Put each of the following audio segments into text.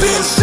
this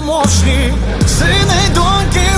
спроможні, сини доньки.